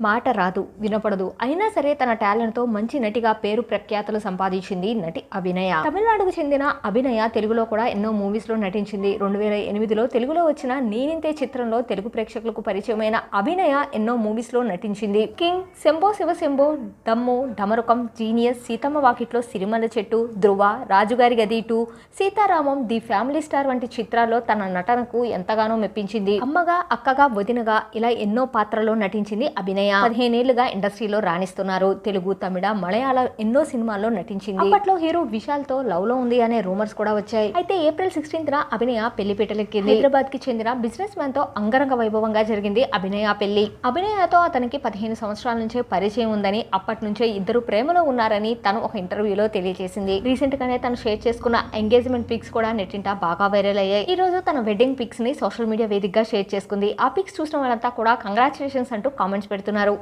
మాట రాదు వినపడదు. అయినా సరే తన టాలెంట్తో మంచి నటిగా పేరు ప్రఖ్యాతలు సంపాదించింది నటి అభినయ. తమిళనాడుకు చెందిన అభినయ తెలుగులో కూడా ఎన్నో మూవీస్లో నటించింది. రెండు వేల ఎనిమిదిలో తెలుగులో వచ్చిన నేనింతే చిత్రంలో తెలుగు ప్రేక్షకులకు పరిచయమైన అభినయ ఎన్నో మూవీస్లో నటించింది. కింగ్ శంభో శివ శంభో దమ్ము డమరుకం జీనియస్ సీతమ్మ వాకిట్లో సిరిమల్ల చెట్టు Dhruva Rajugari Gadhi two Sitaramam the family star వంటి చిత్రాల్లో తన నటనకు ఎంతగానో మెప్పించింది. అమ్మగా అక్కగా వదినగా ఇలా ఎన్నో పాత్రలో నటించింది అభినయ. పదిహేనేళ్ళుగా ఇండస్ట్రీలో రాణిస్తున్నారు. తెలుగు తమిళ మలయాళ ఎన్నో సినిమాల్లో నటించింది. అప్పట్లో హీరో విశాల్తో లవ్లో ఉంది అనే రూమర్స్ కూడా వచ్చాయి. అయితే ఏప్రిల్ సిక్స్టీన్త్ అభినయ పెళ్ళి పీటలెక్కింది హైదరాబాద్కి చెందిన బిజినెస్ మ్యాన్తో అంగరంగ వైభవంగా జరిగింది అభినయ పెళ్ళి. అభినయతో అతనికి పదిహేను సంవత్సరాల నుంచే పరిచయం ఉందని అప్పటి నుంచే ఇద్దరు ప్రేమలో ఉన్నారని తను ఒక ఇంటర్వ్యూలో తెలియజేసింది. రీసెంట్ గానే తను షేర్ చేసుకున్న ఎంగేజ్మెంట్ పిక్స్ కూడా నెట్టింట బాగా వైరల్ అయ్యాయి. ఈ రోజు తన వెడ్డింగ్ పిక్స్ని సోషల్ మీడియా వేదికగా షేర్ చేసుకుంది. ఆ పిక్స్ చూసిన వాళ్ళంతా కూడా కంగ్రాచులేషన్స్ అంటూ కామెంట్స్ పెడుతున్నారు. అన్నారు